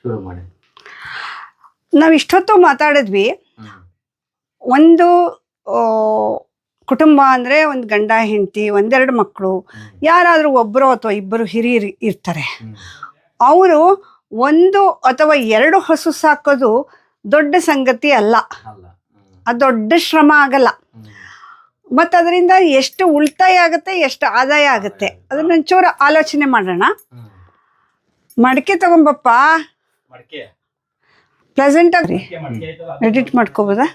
ಶುರು ಮಾಡಿ. ನಾವು ಇಷ್ಟೊತ್ತು ಮಾತಾಡಿದ್ವಿ. ಒಂದು ಕುಟುಂಬ ಅಂದರೆ ಒಂದು ಗಂಡ ಹೆಂಡತಿ ಒಂದೆರಡು ಮಕ್ಕಳು. ಯಾರಾದರೂ ಒಬ್ಬರು ಅಥವಾ ಇಬ್ಬರು ಹಿರಿಯರು ಇರ್ತಾರೆ. ಅವರು ಒಂದು ಅಥವಾ ಎರಡು ಹಸು ಸಾಕೋದು ದೊಡ್ಡ ಸಂಗತಿ ಅಲ್ಲ. ಅದು ದೊಡ್ಡ ಶ್ರಮ ಆಗಲ್ಲ. ಮತ್ತು ಅದರಿಂದ ಎಷ್ಟು ಉಳಿತಾಯ ಆಗುತ್ತೆ ಎಷ್ಟು ಆದಾಯ ಆಗುತ್ತೆ ಅದನ್ನ ಒಂಚೂರು ಆಲೋಚನೆ ಮಾಡೋಣ. ಮಡಿಕೆ ತಗೊಂಬಪ್ಪ. ಪ್ಲೆಸೆಂಟ್ ಮಡಕೆ ಎಡಿಟ್ ಮಾಡ್ಕೋಬೋದಾ?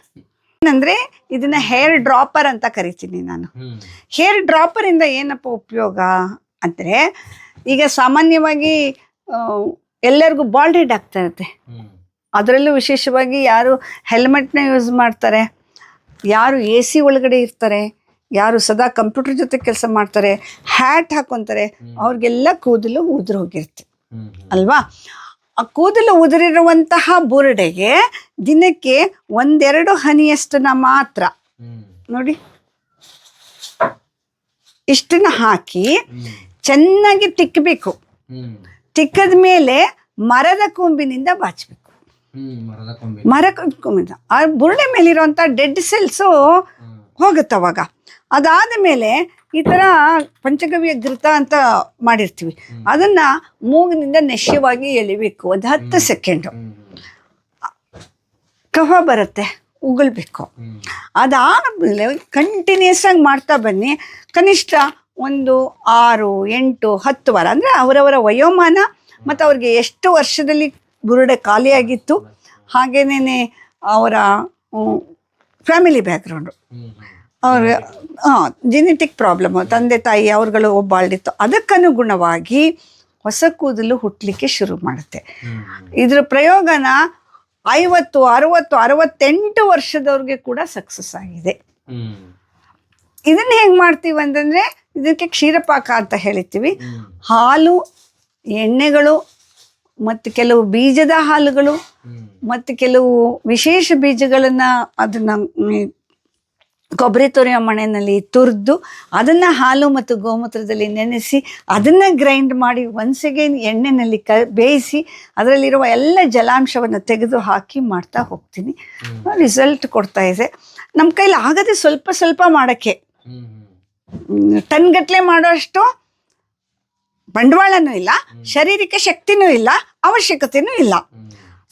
ಏನಂದ್ರೆ ಇದನ್ನ ಹೇರ್ ಡ್ರಾಪರ್ ಅಂತ ಕರಿತೀನಿ ನಾನು. ಹೇರ್ ಡ್ರಾಪರ್ ಇಂದ ಏನಪ್ಪ ಉಪಯೋಗ ಅಂದ್ರೆ ಈಗ ಸಾಮಾನ್ಯವಾಗಿ ಎಲ್ಲರಿಗೂ ಬಾಲ್ಡ್ ಹೆಡ್ ಆಗ್ತಾ ಇರುತ್ತೆ. ಅದರಲ್ಲೂ ವಿಶೇಷವಾಗಿ ಯಾರು ಹೆಲ್ಮೆಟ್ನ ಯೂಸ್ ಮಾಡ್ತಾರೆ ಯಾರು ಎ ಸಿ ಒಳಗಡೆ ಇರ್ತಾರೆ ಯಾರು ಸದಾ ಕಂಪ್ಯೂಟರ್ ಜೊತೆ ಕೆಲಸ ಮಾಡ್ತಾರೆ ಹ್ಯಾಟ್ ಹಾಕೊಂತಾರೆ. ಅವ್ರಿಗೆಲ್ಲ ಕೂದಲು ಉದುರು ಹೋಗಿರುತ್ತೆ. ಅಲ್ವಾ? ಆ ಕೂದಲು ಉದುರಿರುವಂತಹ ಬುರುಡೆಗೆ ದಿನಕ್ಕೆ ಒಂದೆರಡು ಹನಿಯಷ್ಟನ್ನ ಮಾತ್ರ ನೋಡಿ ಇಷ್ಟನ್ನ ಹಾಕಿ ಚೆನ್ನಾಗಿ ತಿಕ್ಕಬೇಕು. ತಿಕ್ಕದ ಮೇಲೆ ಮರದ ಕೊಂಬಿನಿಂದ ಬಾಚಬೇಕು ಮರ ಕೊಂಬಿನಿಂದ ಆ ಬುರುಡೆ ಮೇಲಿರುವಂಥ ಡೆಡ್ ಸೆಲ್ಸು. ಹೋಗುತ್ತೆ ಅವಾಗ ಅದಾದ ಮೇಲೆ ಈ ಥರ ಪಂಚಗವ್ಯ ಘೃತ ಅಂತ ಮಾಡಿರ್ತೀವಿ. ಅದನ್ನು ಮೂಗಿನಿಂದ ನೆಶ್ಯವಾಗಿ ಎಳಿಬೇಕು. ಒಂದು ಹತ್ತು ಸೆಕೆಂಡು. ಕಫ ಬರುತ್ತೆ. ಉಗುಳ್ಬೇಕು. ಅದಾದಮೇಲೆ ಕಂಟಿನ್ಯೂಸ್ ಆಗಿ ಮಾಡ್ತಾ ಬನ್ನಿ. ಕನಿಷ್ಠ ಒಂದು ಆರು ಎಂಟು ಹತ್ತು ವಾರ. ಅಂದರೆ ಅವರವರ ವಯೋಮಾನ ಮತ್ತು ಅವ್ರಿಗೆ ಎಷ್ಟು ವರ್ಷದಲ್ಲಿ ಬುರುಡೆ ಖಾಲಿಯಾಗಿತ್ತು ಹಾಗೇನೇ ಅವರ ಫ್ಯಾಮಿಲಿ ಬ್ಯಾಕ್ಗ್ರೌಂಡು. ಅವ್ರ ಹಾಂ ಜೆನೆಟಿಕ್ ಪ್ರಾಬ್ಲಮ್ ತಂದೆ ತಾಯಿ ಅವ್ರುಗಳು ಒಬ್ಬಾಳ್ದಿತ್ತು. ಅದಕ್ಕನುಗುಣವಾಗಿ ಹೊಸ ಕೂದಲು ಹುಟ್ಟಲಿಕ್ಕೆ ಶುರು ಮಾಡುತ್ತೆ. ಇದ್ರ ಪ್ರಯೋಗನ ಐವತ್ತು ಅರವತ್ತು ಅರವತ್ತೆಂಟು ವರ್ಷದವ್ರಿಗೆ ಕೂಡ ಸಕ್ಸಸ್ ಆಗಿದೆ. ಇದನ್ನ ಹೆಂಗೆ ಮಾಡ್ತೀವಿ ಅಂತಂದರೆ ಇದಕ್ಕೆ ಕ್ಷೀರಪಾಕ ಅಂತ ಹೇಳ್ತೀವಿ. ಹಾಲು ಎಣ್ಣೆಗಳು ಮತ್ತು ಕೆಲವು ಬೀಜದ ಹಾಲುಗಳು ಮತ್ತು ಕೆಲವು ವಿಶೇಷ ಬೀಜಗಳನ್ನು ಅದನ್ನು ಕೊಬ್ಬರಿ ತುರಿಯೋ ಮಣೆಯಲ್ಲಿ ತುರಿದು ಅದನ್ನು ಹಾಲು ಮತ್ತು ಗೋಮೂತ್ರದಲ್ಲಿ ನೆನೆಸಿ ಅದನ್ನು ಗ್ರೈಂಡ್ ಮಾಡಿ ಒನ್ಸ್ ಅಗೇನ್ ಎಣ್ಣೆನಲ್ಲಿ ಕ ಬೇಯಿಸಿ ಅದರಲ್ಲಿರುವ ಎಲ್ಲ ಜಲಾಂಶವನ್ನು ತೆಗೆದು ಹಾಕಿ ಮಾಡ್ತಾ ಹೋಗ್ತೀನಿ. ರಿಸಲ್ಟ್ ಕೊಡ್ತಾ ಇದೆ. ನಮ್ಮ ಕೈಲಿ ಆಗದೆ ಸ್ವಲ್ಪ ಸ್ವಲ್ಪ ಮಾಡೋಕ್ಕೆ. ಟನ್ಗಟ್ಟಲೆ. ಟನ್ಗಟ್ಲೆ ಮಾಡೋಷ್ಟು ಬಂಡವಾಳನೂ ಇಲ್ಲ ಶಾರೀರಿಕ ಶಕ್ತಿನೂ ಇಲ್ಲ ಅವಶ್ಯಕತೆಯೂ ಇಲ್ಲ.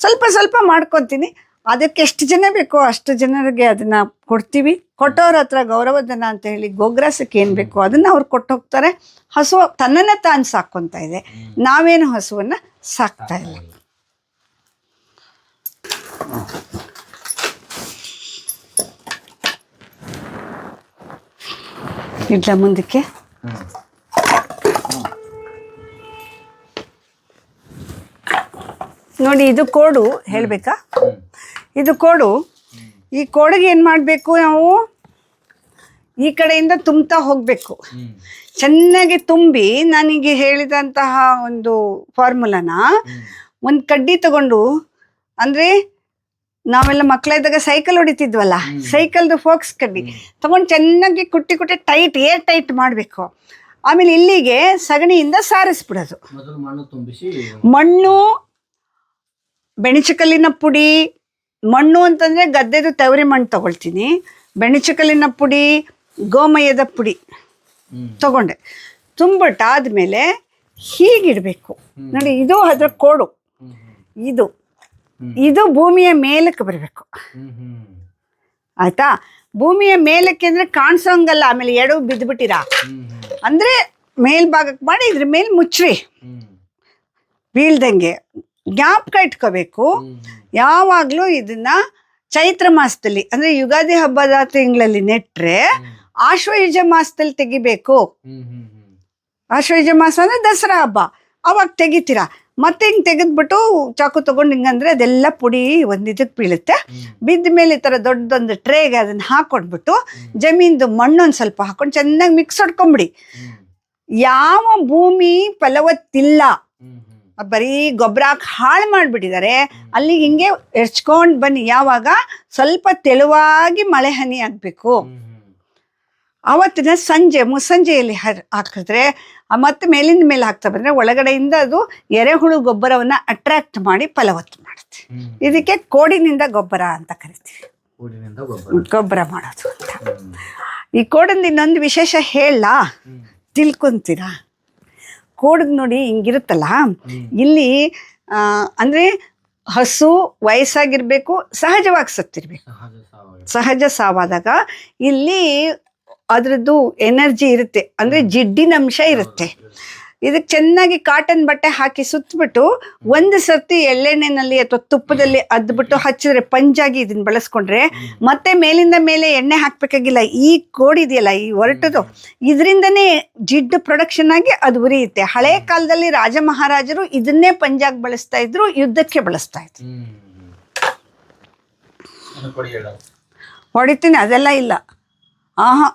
ಸ್ವಲ್ಪ ಸ್ವಲ್ಪ ಮಾಡ್ಕೊತೀನಿ. ಅದಕ್ಕೆ ಎಷ್ಟು ಜನ ಬೇಕೋ ಅಷ್ಟು ಜನರಿಗೆ ಅದನ್ನ ಕೊಡ್ತೀವಿ. ಕೊಟ್ಟವ್ರ ಹತ್ರ ಗೌರವಧನ ಅಂತ ಹೇಳಿ ಗೋಗ್ರಾಸಕ್ಕೆ ಏನು ಬೇಕೋ ಅದನ್ನ ಅವ್ರು ಕೊಟ್ಟು ಹೋಗ್ತಾರೆ. ಹಸು ತನ್ನನ್ನ ತಾನು ಸಾಕೊಂತ ಇದೆ. ನಾವೇನು ಹಸುವನ್ನ ಸಾಕ್ತಾ ಇಲ್ಲ. ಇಡ್ಲ ಮುಂದಕ್ಕೆ. ನೋಡಿ ಇದು ಕೋಡು ಹೇಳ್ಬೇಕಾ. ಇದು ಕೋಡು. ಈ ಕೋಡಿಗೆ ಏನು ಮಾಡಬೇಕು ನಾವು? ಈ ಕಡೆಯಿಂದ ತುಂಬ್ತಾ ಹೋಗಬೇಕು. ಚೆನ್ನಾಗಿ ತುಂಬಿ ನನಗೆ ಹೇಳಿದಂತಹ ಒಂದು ಫಾರ್ಮುಲಾನ ಒಂದು ಕಡ್ಡಿ ತಗೊಂಡು ಅಂದರೆ ನಾವೆಲ್ಲ ಮಕ್ಕಳಿದ್ದಾಗ ಸೈಕಲ್ ಹೊಡಿತಿದ್ವಲ್ಲ ಸೈಕಲ್ದು ಫೋಕ್ಸ್ ಕಡ್ಡಿ ತಗೊಂಡು ಚೆನ್ನಾಗಿ ಕುಟ್ಟಿ ಕುಟ್ಟಿ ಟೈಟ್ ಏರ್ ಟೈಟ್ ಮಾಡಬೇಕು. ಆಮೇಲೆ ಇಲ್ಲಿಗೆ ಸಗಣಿಯಿಂದ ಸಾರಿಸ್ಬಿಡೋದು. ಮಣ್ಣು ಬೆಣಚಕಲ್ಲಿನ ಪುಡಿ ಮಣ್ಣು ಅಂತಂದರೆ ಗದ್ದೆದು ತವರಿ ಮಣ್ಣು ತಗೊಳ್ತೀನಿ. ಬೆಣಚಕಲ್ಲಿನ ಪುಡಿ ಗೋಮಯದ ಪುಡಿ ತೊಗೊಂಡೆ. ತುಂಬಿಟ್ಟಾದ್ಮೇಲೆ ಹೀಗಿಡಬೇಕು. ನೋಡಿ ಇದು ಅದರ ಕೋಡು. ಇದು. ಇದು ಭೂಮಿಯ ಮೇಲಕ್ಕೆ ಬರಬೇಕು. ಆಯ್ತಾ? ಭೂಮಿಯ ಮೇಲಕ್ಕೆ ಅಂದರೆ ಕಾಣಿಸೋಂಗಲ್ಲ ಆಮೇಲೆ ಎಡವು ಬಿದ್ದುಬಿಟ್ಟಿರಾ. ಅಂದರೆ ಮೇಲ್ಭಾಗಕ್ಕೆ ಮಾಡಿ ಇದ್ರ ಮೇಲೆ ಮುಚ್ಚ್ರಿ. ಬೀಳ್ದಂಗೆ. ಜ್ಞಾಪಕ ಇಟ್ಕೋಬೇಕು. ಯಾವಾಗಲೂ ಇದನ್ನ ಚೈತ್ರ ಮಾಸದಲ್ಲಿ ಅಂದ್ರೆ ಯುಗಾದಿ ಹಬ್ಬದ ತಿಂಗಳಲ್ಲಿ ನೆಟ್ಟರೆ ಆಶ್ವಯುಜ ಮಾಸದಲ್ಲಿ ತೆಗಿಬೇಕು. ಆಶ್ವಯುಜ ಮಾಸ ಅಂದ್ರೆ ದಸರಾ ಹಬ್ಬ ಅವಾಗ ತೆಗಿತೀರಾ ಮತ್ತೆ ಹಿಂಗೆ ತೆಗೆದ್ಬಿಟ್ಟು ಚಾಕು ತಗೊಂಡು ಹಿಂಗಂದ್ರೆ ಅದೆಲ್ಲ ಪುಡಿ ಒಂದು ಇದಕ್ಕೆ ಬೀಳುತ್ತೆ. ಬಿದ್ದ ಮೇಲೆ ಈ ಥರ ದೊಡ್ಡದೊಂದು ಟ್ರೇಗೆ ಅದನ್ನು ಹಾಕೊಟ್ಬಿಟ್ಟು ಜಮೀನ್ದು ಮಣ್ಣೊಂದು ಸ್ವಲ್ಪ ಹಾಕೊಂಡು ಚೆನ್ನಾಗಿ ಮಿಕ್ಸ್ ಹೊಡ್ಕೊಂಬಿಡಿ. ಯಾವ ಭೂಮಿ ಫಲವತ್ತಿಲ್ಲ. ಬರೀ ಗೊಬ್ಬರ ಹಾಕಿ ಹಾಳು ಮಾಡಿಬಿಟ್ಟಿದ್ದಾರೆ ಅಲ್ಲಿ ಹಿಂಗೆ ಎರ್ಚ್ಕೊಂಡು ಬನ್ನಿ. ಯಾವಾಗ? ಸ್ವಲ್ಪ ತೆಳುವಾಗಿ ಮಳೆ ಹನಿ ಆಗಬೇಕು. ಆವತ್ತಿನ ಸಂಜೆ ಮುಸ್ಸಂಜೆಯಲ್ಲಿ ಹರ್ ಹಾಕಿದ್ರೆ ಮತ್ತೆ ಮೇಲಿಂದ ಮೇಲೆ ಹಾಕ್ತಾ ಬಂದರೆ ಒಳಗಡೆಯಿಂದ ಅದು ಎರೆಹುಳು ಗೊಬ್ಬರವನ್ನು ಅಟ್ರಾಕ್ಟ್ ಮಾಡಿ ಫಲವತ್ತು ಮಾಡುತ್ತೆ. ಇದಕ್ಕೆ ಕೋಡಿನಿಂದ ಗೊಬ್ಬರ ಅಂತ ಕರಿತೀವಿ. ಗೊಬ್ಬರ. ಮಾಡೋದು ಅಂತ. ಈ ಕೋಡಿಂದ ಇನ್ನೊಂದು ವಿಶೇಷ ಹೇಳ ತಿಳ್ಕೊಂತೀರಾ? ಕೋಡಿಗೆ ನೋಡಿ ಹಿಂಗಿರುತ್ತಲ್ಲ? ಇಲ್ಲಿ ಅಂದ್ರೆ ಹಸು ವಯಸ್ಸಾಗಿರ್ಬೇಕು ಸಹಜವಾಗಿ ಸತ್ತಿರ್ಬೇಕು. ಸಹಜ ಸಾವಾದಾಗ ಇಲ್ಲಿ ಅದರದ್ದು ಎನರ್ಜಿ ಇರುತ್ತೆ. ಅಂದ್ರೆ ಜಿಡ್ಡಿನ ಅಂಶ ಇರುತ್ತೆ. ಇದಕ್ಕೆ ಚೆನ್ನಾಗಿ ಕಾಟನ್ ಬಟ್ಟೆ ಹಾಕಿ ಸುತ್ತಬಿಟ್ಟು ಒಂದು ಸರ್ತಿ ಎಳ್ಳೆಣ್ಣೆನಲ್ಲಿ ಅಥವಾ ತುಪ್ಪದಲ್ಲಿ ಅದ್ಬಿಟ್ಟು ಹಚ್ಚಿದ್ರೆ ಪಂಜಾಗಿ ಇದನ್ನ ಬಳಸ್ಕೊಂಡ್ರೆ ಮತ್ತೆ ಮೇಲಿಂದ ಮೇಲೆ ಎಣ್ಣೆ ಹಾಕ್ಬೇಕಾಗಿಲ್ಲ ಈ ಕೋಡಿದೆಯಲ್ಲ ಈ ಹೊರಟದು ಇದರಿಂದನೇ ಜಿಡ್ಡು ಪ್ರೊಡಕ್ಷನ್ ಆಗಿ ಅದು ಉರಿಯುತ್ತೆ ಹಳೆ ಕಾಲದಲ್ಲಿ ರಾಜ ಮಹಾರಾಜರು ಇದನ್ನೇ ಪಂಜಾಗಿ ಬಳಸ್ತಾ ಇದ್ರು ಯುದ್ಧಕ್ಕೆ ಬಳಸ್ತಾ ಇದ್ರು ಹೊಡಿತೀನಿ ಅದೆಲ್ಲ ಇಲ್ಲ ಆಹಾ